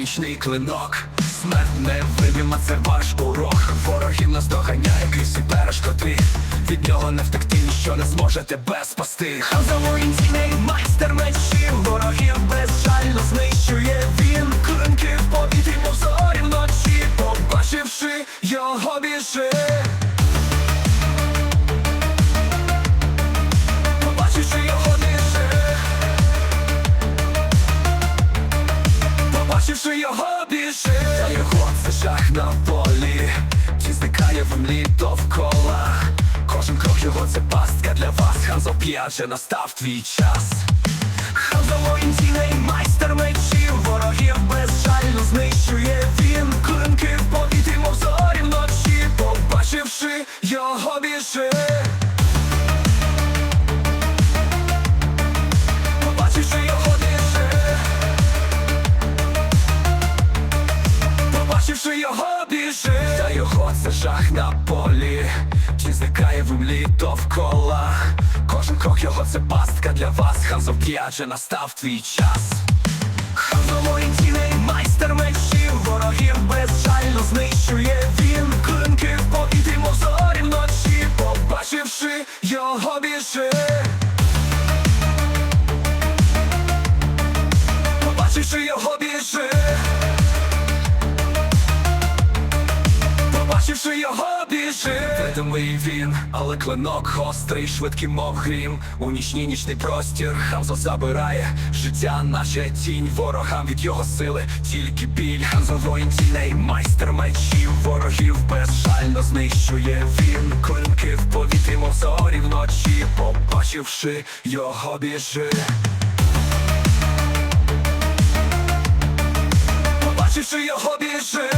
нічний клинок. Смерть невидима, це ваш урок. Ворогів нас доганяє, крізь і перешкоди. Від нього не втекти, ніщо не зможе тебе спасти. Ханза воїнський майстер мечів, ворогів безжально знищує він. Клинки в повітрі, мов зорі вночі, побачивши його біжи. Побачивши його біжи. Та його це жах на полі. Ті зникає в млі довкола? Кожен крок його це пастка для вас. Ханзо п'яже настав твій час. Ханзо воїнційний майстер мечів. Ворогів безжально знищує він. Клинки в повітрі, мов зорі вночі. Побачивши його біжи його це пастка для вас? Ханзо адже настав твій час. Ханзо воїнційний майстер мечів Ворогів безжально знищує він. Клинки в повітрі, мов зорі вночі Побачивши його біжи. Побачивши його біжи Побачивши його біжи Видимий він, але клинок гострий, швидкий, мов грім. У нічній нічний простір Ханзо забирає життя, наче тінь ворогам від його сили, тільки біль. Ханзо воїн тіней, майстер мечів. Ворогів безжально знищує він. Клинки в повітрі, мов зорі вночі. Побачивши його біжи. Побачивши його біжи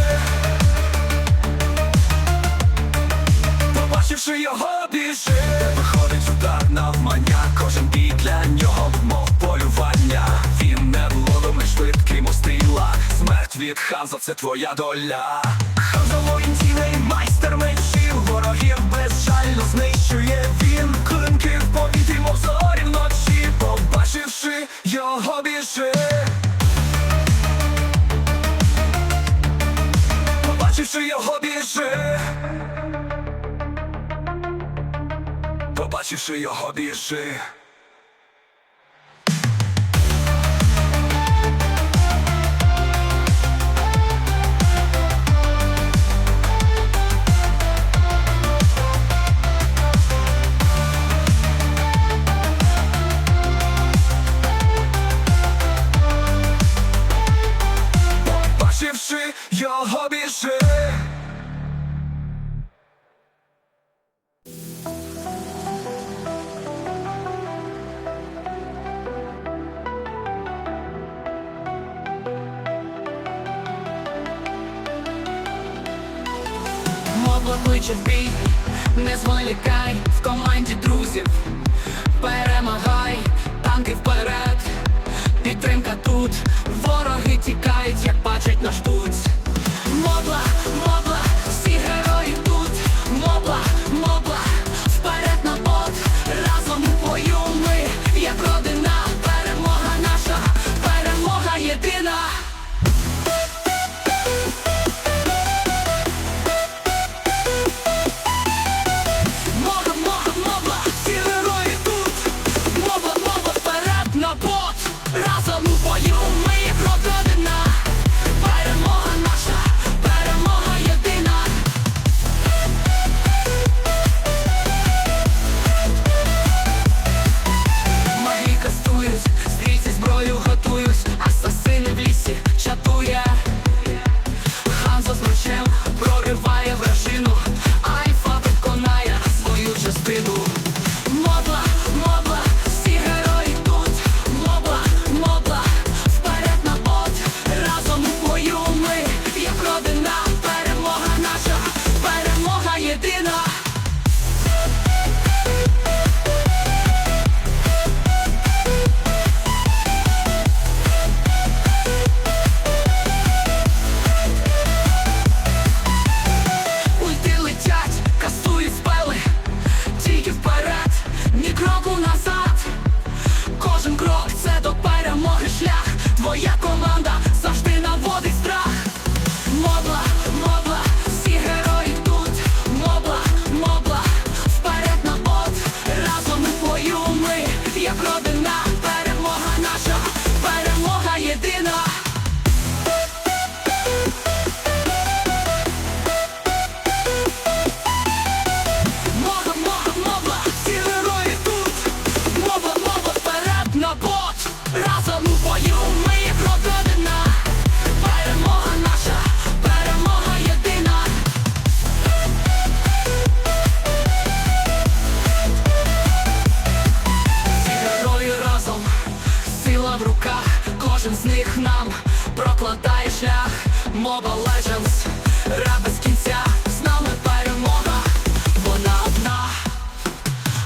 Побачивши його біжи. Виходить удар навмання. Кожен бій для нього, мов полювання. Він не ловимий швидкий, мов стріла. Смерть від Ханзо, це твоя доля. Ханзо воїнційний майстер мечів. Ворогів безжально знищує він. Клинки в повітрі, мов зорі вночі. Побачивши його біжи. Побачивши його біжи Побачивши його біжи Побачивши Мова кличе бій, не зволікай в команді друзів, перемагай, танки вперед, підтримка тут, вороги тікають, як бачать наш тут. zamanda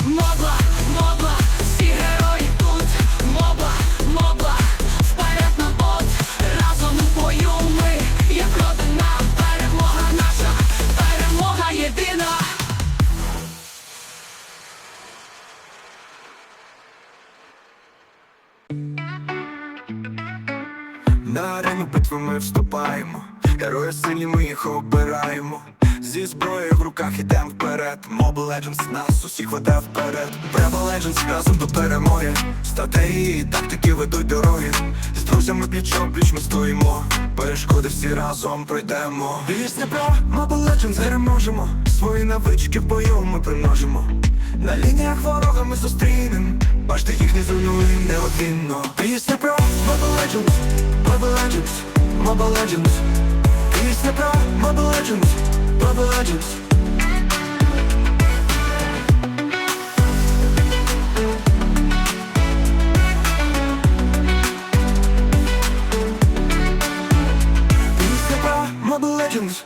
Мого в руках ідем вперед. Mobile Legends нас усіх веде вперед. Bravo Legends разом до перемоги. Стратегії і тактики ведуть дороги. З друзями пліч пліч ми стоїмо. Перешкоди всі разом пройдемо. Пісня про Mobile Legends переможемо. Свої навички в бою ми примножимо. На лініях ворога ми зустрінем. Бачите, їх не зруйнуємо неодмінно. Пісня про Mobile Legends, Mobile Legends, Mobile Legends. Пісня про Mobile Legends, Mobile Legends. Mobile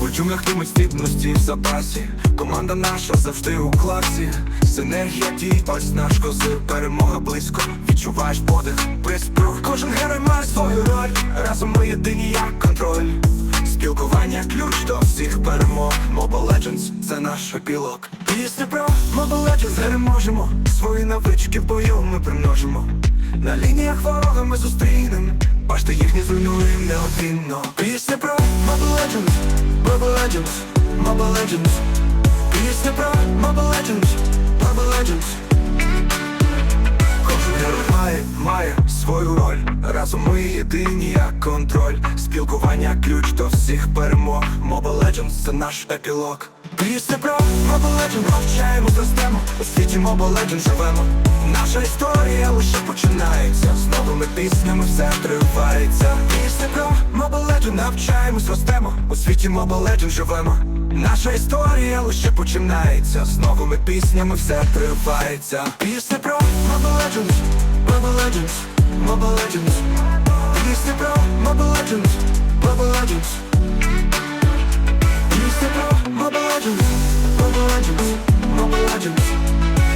У джунглях тимуть здібності в запасі. Команда наша завжди у класі. Синергія дій, ось наш козир Перемога близько, відчуваєш подих Приспрух, кожен герой має свою роль. Разом ми єдині як контроль. Спілкування ключ до всіх перемог. Mobile Legends – це наш епілог. Пісня про Mobile Legends. Переможемо. Свої навички в бою ми примножимо. На лініях ворога ми зустрінем Бачите, їх не зруйнуємо неодмінно Пісня про Mobile Legends, Mobile Legends, Mobile Legends. Пісня про Mobile Legends, Mobile Legends. Має, має свою роль. Разом ми єдині як контроль. Спілкування ключ до всіх перемог. Mobile Legends – це наш епілог Пісня про Mobile Legends Навчаємо, зростемо У світі Legends живемо. Наша історія лише починається. З новими піснями все тривається. Пісня про Mobile Legends Навчаємось, ростемо У світі Legends живемо. Наша історія лише починається. З новими піснями все тривається. Про Legends Пісня про Mobile Legends Mobile Legends Пісня про Mobile Legends Mobile Legends Mobile Legends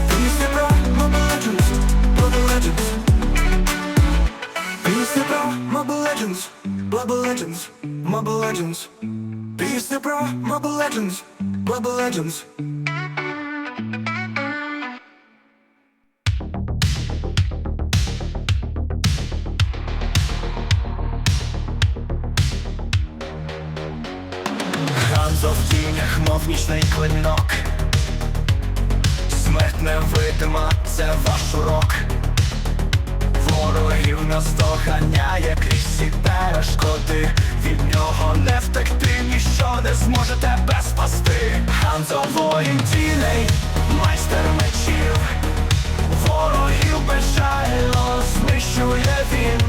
Пісня про Mobile Legends Mobile Legends Пісня про Mobile Legends Mobile Legends Mobile Legends Пісня про Mobile Legends Mobile Legends нічний клинок. Смерть невидима, це ваш урок. Ворогів нас доганяє крізь всі перешкоди. Від нього не втекти, ніщо не зможе тебе спасти. Ганзо воїн тіней, майстер мечів. Ворогів безжально знищує він.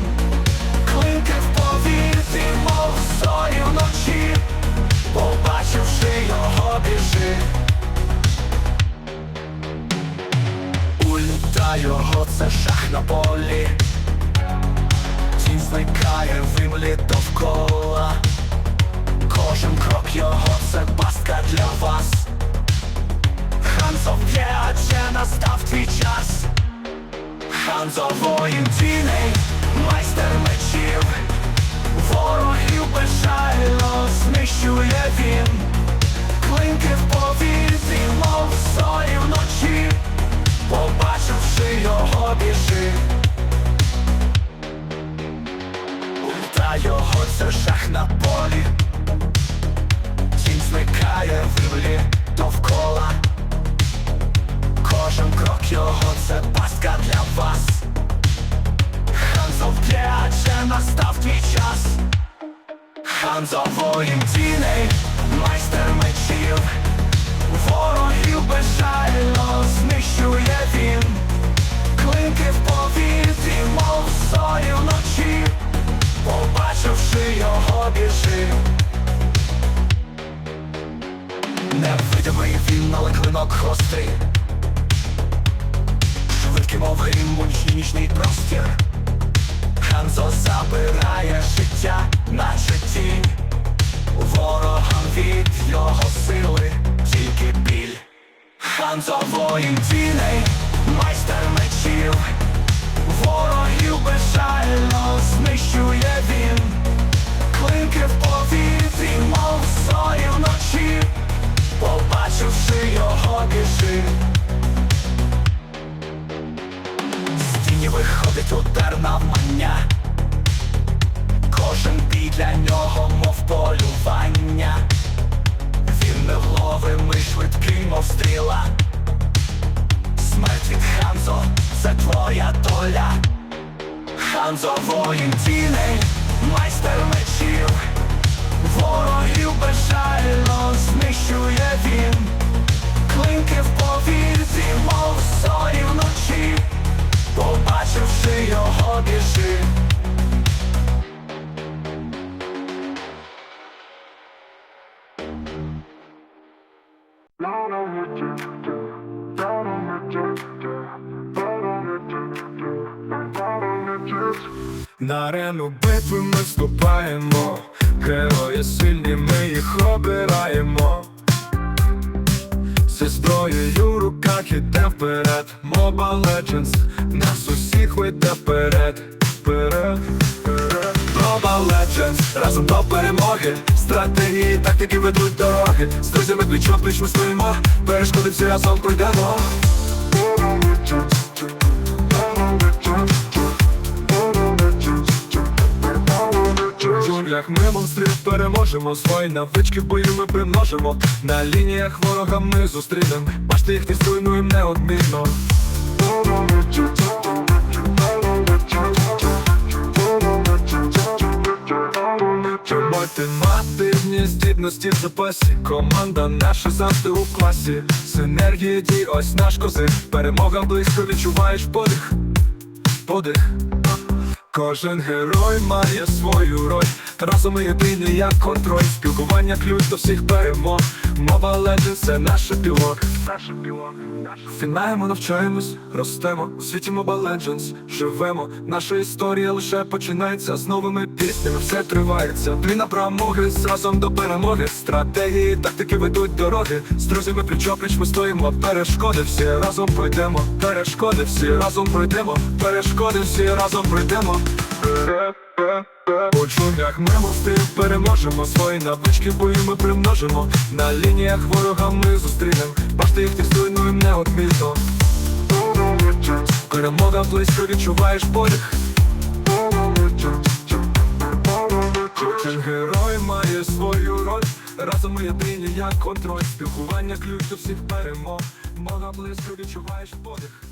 Клинки в повітрі, мов зорі вночі. Побачивши його біжи Ульта його це шах на полі. Тінь зникає в імлі довкола. Кожен крок його це пастка для вас. Ханзо в'є, адже настав твій час. Ханзо воїн тіней, майстер мечів. Ворогів безжально знищує він Клинки в повітрі, мов зорі вночі. Побачивши його біжи. Ульта його це шах на полі. Тінь зникає в імлі довкола. Кожен крок його це пастка для вас. Ханзо вб'є, адже настав твій час. Ханзо воїн тіней, мечів Ворогів безжально знищує він. Клинки в повітрі, мов зорі вночі. Побачивши його біжи. Невидимий він, але клинок гострий. Швидкий, мов грім, у нічний простір. Ханзо забирає життя, наче тінь Ворогам Ханзо воїн тіней, майстер мечів Ворогів безжально знищує він. Клинки в повітрі, мов зорі вночі Побачивши його біжи. З тіні виходить удар навмання. Кожен бій для нього, мов полювання. Він невловимий, швидкий, мов стріла. Смерть від Ханзо, це твоя доля. Ханзо воїн тіней, майстер мечів. Ворогів безжально знищує він. Клинки в повітрі, мов зорі вночі. Побачивши його, На арену битви ми вступаємо, герої сильні, ми їх обираємо. Зі зброєю в руках ідем вперед, Mobile Legends нас усіх веде вперед, вперед. Mobile Legends, разом до перемоги, стратегії, тактики ведуть дороги. З друзями пліч пліч ми стоїмо, перешкоди всі разом пройдемо. В джунглях ми монстрів переможемо. Свої навички в бою ми примножимо. На лініях ворога ми зустрінем. Бачите їх не зруйнуєм неодмінно. Ультимативні здібності в запасі. Команда наша завжди у класі. Синергія дій, ось наш козир. Перемога близько відчуваєш подих. Подих. Кожен герой має свою роль Разом ми єдині як контроль Спілкування ключ до всіх перемог. Мова Legends – це наша пілок Наша пілок Фінаємо, навчаємось, ростемо. У світі Mobile Legends живемо. Наша історія лише починається З новими піснями. Все тривається. Дві промоги, разом до перемоги. Стратегії, тактики ведуть дороги. З друзями пліч-опліч ми стоїмо. Перешкоди всі разом пройдемо. Перешкоди всі разом пройдемо. Перешкоди всі разом пройдемо у джунглях ми мости переможемо Свої навички в бою ми примножимо. На лініях ворога ми зустрінем Бачите їх не зруйнуєм неодмінно. Перемога близько відчуваєш подих. Кожен герой має свою роль. Разом ми єдині як контроль. Спілкування ключ до всіх перемог. Мога близько відчуваєш подих